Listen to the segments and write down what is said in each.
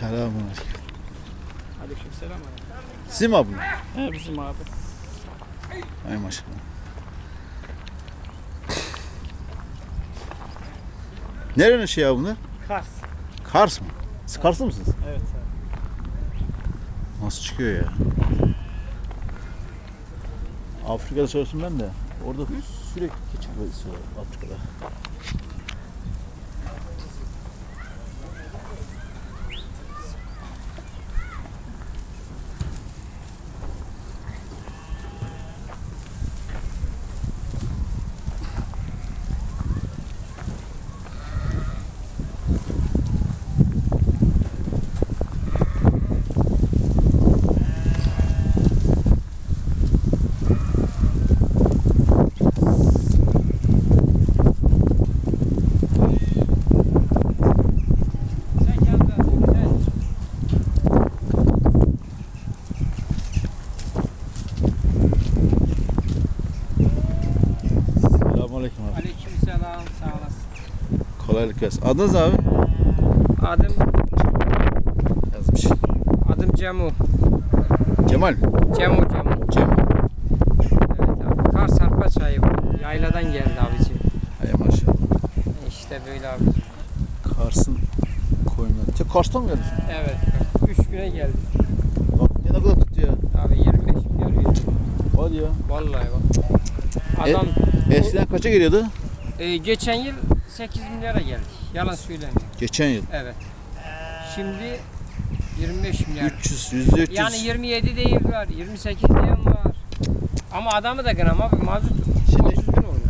Selamünaleyküm. Aleykümselam abi. Sizin mi abi? He bizim abi. Ay maşallah. Nerenin şey ya bunlar? Kars. Kars mı? Siz Karslı mısınız? Evet abi. Nasıl çıkıyor ya? Afrika'da çalıştım ben de. Orada sürekli keçi var Afrika'da. Selamünaleyküm abi. Aleykümselam sağ olasın. Kolaylık gelsin. Adınız abi? Adım Yazmış. adım Cemu. Cemal. Cemu Cemu. Cemal. Evet abi. Kars Arpa çayı bu. Yayladan geldi abicim. Hay maşallah. İşte böyle abicim. Kars'ın koyunları. Tek Kars'tan mı geldin? Evet. Üç güne geldi. Bak ne kadar tuttu ya. Abi 25 milyon euro. Hadi ya. Vallahi bak. Adam Eskiden kaça geliyordu? e, geçen yıl 8 milyara geldi. Yalan söylemiyorum. Geçen yıl. Evet. Şimdi 25 milyar. 300, yüzde 300. Yani 27 değil var, 28 diyen var. Ama adamı da gram abi mazot Şimdi- 30 bin olmuş.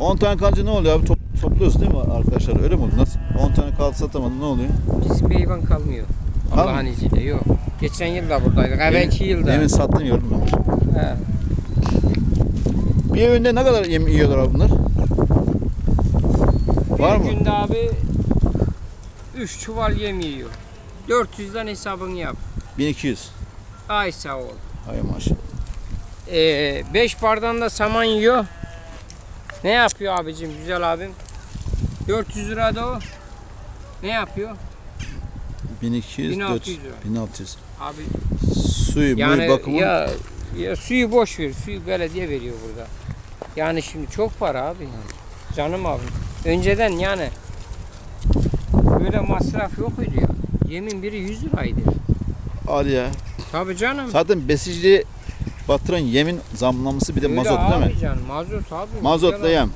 10 tane kalınca ne oluyor abi? Top, topluyoruz değil mi arkadaşlar? Öyle mi oldu? Nasıl? 10 tane kaldı satamadın ne oluyor? Bizim meyvan kalmıyor. Allah'ın izniyle yok. Geçen yıl da buradaydık. Evvelki yılda. Demin sattın gördüm ben. He. Bir öğünde ne kadar yem yiyorlar abi bunlar? Var bir mı? günde abi 3 çuval yem yiyor. 400'den hesabını yap. 1200. Ay sağ ol. Hay maşallah. 5 bardan da saman yiyor. Ne yapıyor abicim güzel abim? 400 lira da o. Ne yapıyor? 1200, 1600 400, lira. 1600. Abi Suyu, yani yani bakımı. ya, ya suyu boş ver. Suyu belediye veriyor burada. Yani şimdi çok para abi yani. Canım abim. Önceden yani böyle masraf yok idi ya. Yemin biri 100 liraydı. Hadi ya. Tabii canım. Zaten besiciliği batıran yemin zamlaması bir de Öyle mazot abi değil mi? Canım, mazot abi. Güzel abi. yem.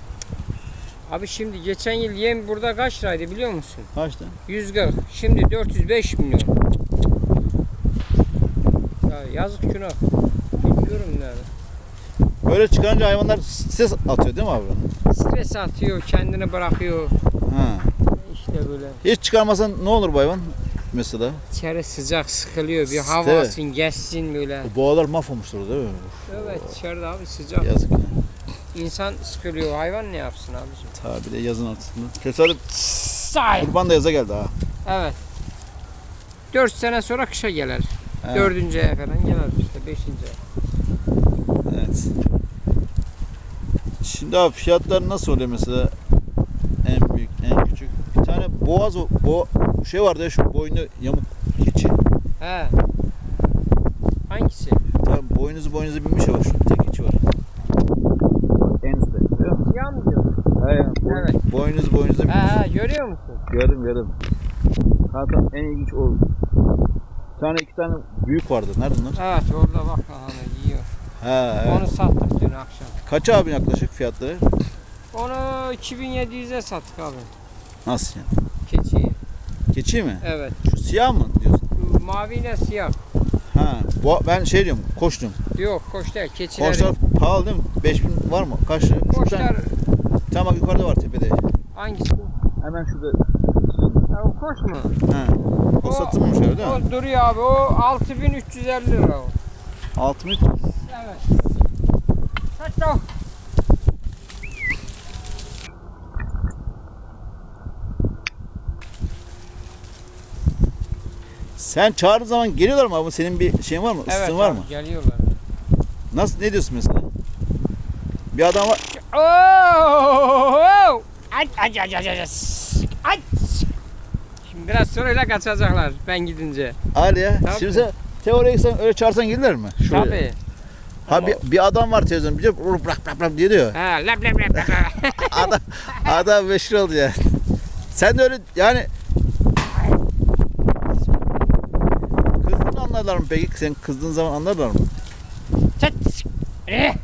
Abi şimdi geçen yıl yem burada kaç liraydı biliyor musun? Kaçtı? 140. Şimdi 405 milyon. Ya yazık günah. Bilmiyorum yani. Böyle çıkarınca hayvanlar stres atıyor değil mi abi? Stres atıyor, kendini bırakıyor. Ha. İşte böyle. Hiç çıkarmasan ne olur bu hayvan? Mesela. İçeri sıcak sıkılıyor. Bir hava Evet. alsın, geçsin böyle. Bu boğalar mahvolmuştur değil mi? Evet içeride abi sıcak. Yazık ya. İnsan sıkılıyor. Hayvan ne yapsın abicim? Ta bir de yazın ortasında. Tesadüf Say. kurban da yaza geldi ha. Evet. 4 sene sonra kışa gelir. Evet. Dördüncü aya falan gelir işte. Beşinci aya. Evet. Şimdi abi fiyatlar nasıl oluyor mesela? En büyük, en küçük. Bir tane boğaz o, bo şey vardı ya şu boynu yamuk keçi. He. Hangisi? Tamam boynuzu boynuzu binmiş bak şu tek keçi var. En üstte. Siyah mı diyor? He Evet. Boynuzu boynuzu binmiş. He he görüyor musun? Gördüm gördüm. Zaten en ilginç o. Bir tane iki tane büyük vardı. Nerede onlar? Evet orada bak evet. Onu sattık dün akşam. Kaç abi yaklaşık fiyatları? Onu 2700'e sattık abi. Nasıl yani? Keçiyi. Keçi mi? Evet. Şu siyah mı diyorsun? Maviyle siyah. Ha. Bu, ben şey diyorum koç diyorum. Yok koç değil keçileri. Koçlar pahalı değil mi? 5000 var mı? Kaç lira? Koçlar Tamam bak yukarıda var tepede. hangisi? Hemen şurada. Ha, o koç mu? Ha. O, satılmamış öyle değil mi? O duruyor abi. O 6350 lira o. 6000. Evet. Kaç o? Sen çağırdığın zaman geliyorlar mı abi? Senin bir şeyin var mı? Evet Isıtın var mı? geliyorlar. Nasıl ne diyorsun mesela? Bir adam var. Oo! Aç aç aç aç aç. Aç. Şimdi Biraz sonra öyle kaçacaklar ben gidince. Ali ya. Tabii. Şimdi sen teoriye gitsen öyle çağırsan gelirler mi? Şuraya. Tabii. Ha bir, bir adam var televizyonda bir de bırak bırak bırak diye diyor. Ha, lap lap lap adam adam meşhur oldu ya. Sen de öyle yani Kızdığını anlarlar mı peki? Sen kızdığın zaman anlarlar mı? Çat. Eh.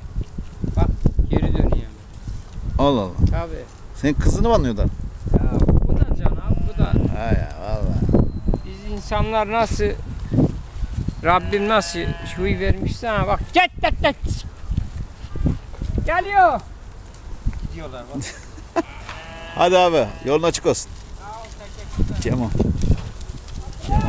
Bak geri dönüyor. Allah Allah. Tabii. Senin kızdığını mı anlıyorlar? Ya, bu da can abi bu da. Ha ya valla. Biz insanlar nasıl Rabbim nasıl şuyu vermişse ha bak çat çat çat. Geliyor. Gidiyorlar bak. Hadi abi yolun açık olsun. Cemo. Cemo.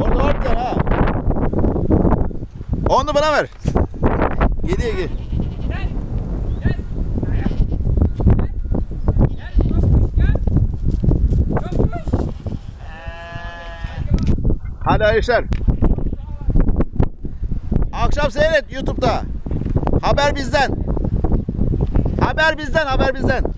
Orada var bir tane ha. Onu bana ver. Geliyor gel. Hadi arkadaşlar. Akşam seyret YouTube'da. Haber bizden. Haber bizden, haber bizden.